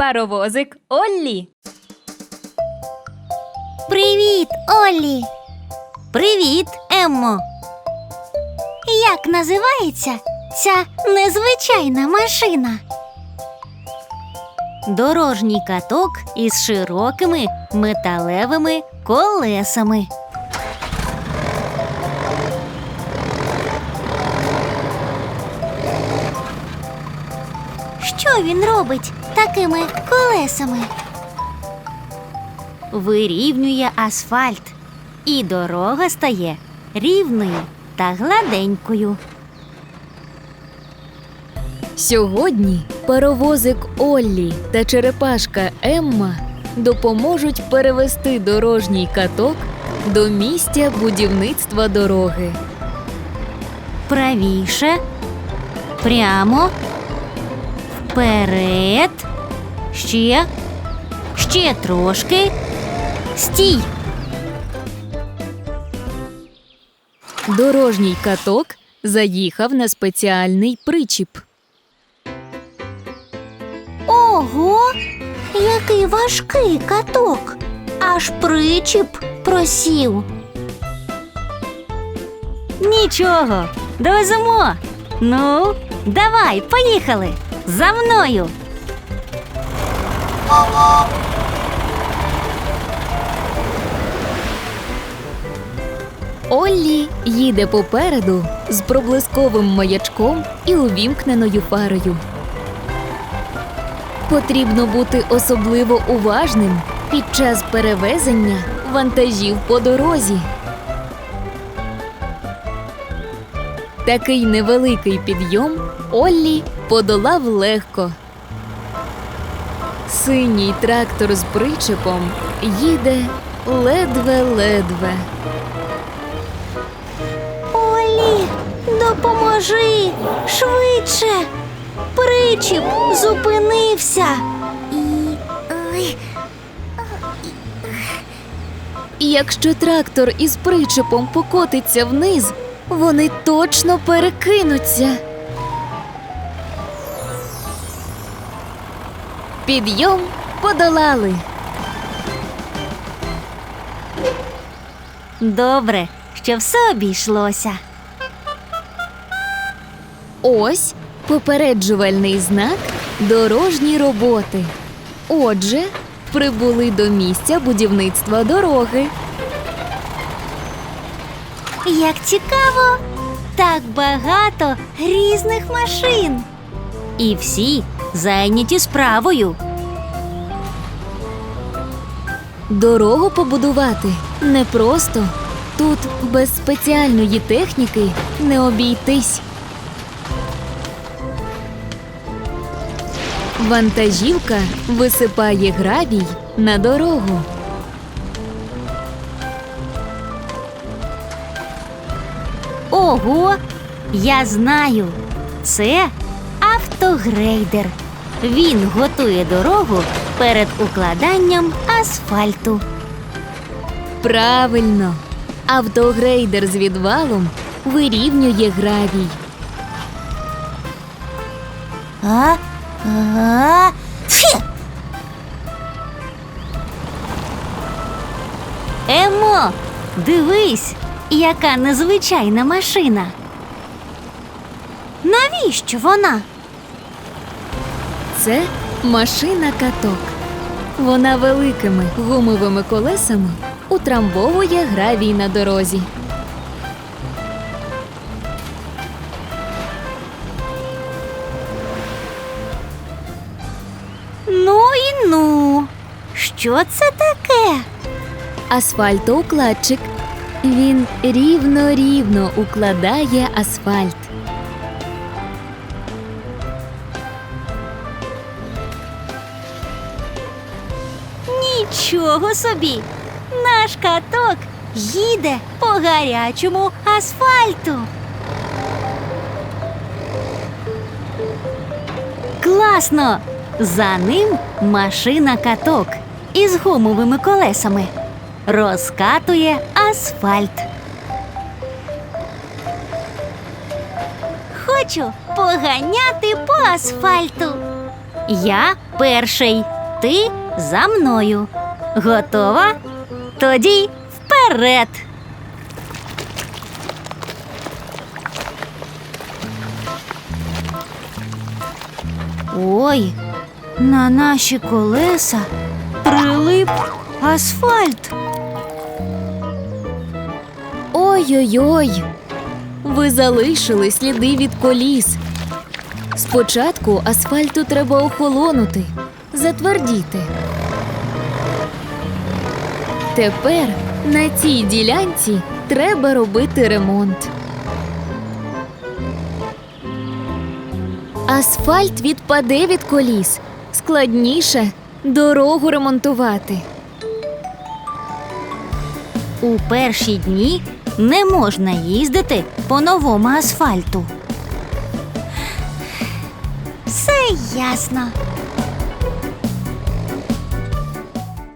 Паровозик Оллі. Привіт, Оллі. Привіт, Еммо. Як називається ця незвичайна машина? Дорожній каток із широкими металевими колесами. Що він робить такими колесами? Вирівнює асфальт, і дорога стає рівною та гладенькою. Сьогодні паровозик Оллі та черепашка Емма допоможуть перевести дорожній каток до місця будівництва дороги. Правіше, прямо, вперед, ще, ще трошки. Стій! Дорожній каток заїхав на спеціальний причіп. Ого, який важкий каток. Аж причіп просів. Нічого, довеземо. Ну, давай, поїхали. За мною. Оллі їде попереду з проблисковим маячком і увімкненою фарою. Потрібно бути особливо уважним під час перевезення вантажів по дорозі. Такий невеликий підйом Оллі подолав легко. Синій трактор з причепом їде ледве-ледве. Олі, допоможи швидше. Причіп зупинився. І. Якщо трактор із причепом покотиться вниз, вони точно перекинуться. Підйом подолали. Добре, що все обійшлося. Ось попереджувальний знак дорожні роботи. Отже, прибули до місця будівництва дороги. Як цікаво, так багато різних машин. І всі зайняті справою. Дорогу побудувати непросто. Тут без спеціальної техніки не обійтись. Вантажівка висипає гравій на дорогу. Ого, я знаю. Це автогрейдер. Він готує дорогу перед укладанням асфальту. Правильно, автогрейдер з відвалом вирівнює гравій. А? А? Фі! Емо, дивись, яка незвичайна машина. Навіщо вона? Це машина каток. Вона великими гумовими колесами утрамбовує гравій на дорозі. Ну і ну. Що це таке? Асфальтоукладчик. Він рівно-рівно укладає асфальт. Нічого собі! Наш каток їде по гарячому асфальту. Класно! За ним машина каток із гумовими колесами. Розкатує асфальт. Хочу поганяти по асфальту. Я перший, ти за мною. Готова? Тоді вперед. Ой, на наші колеса прилип асфальт. Ой-ой-ой. Ви залишили сліди від коліс. Спочатку асфальту треба охолонути, затвердіти. Тепер на цій ділянці треба робити ремонт. Асфальт відпаде від коліс. Складніше дорогу ремонтувати. У перші дні не можна їздити по новому асфальту. Все ясно.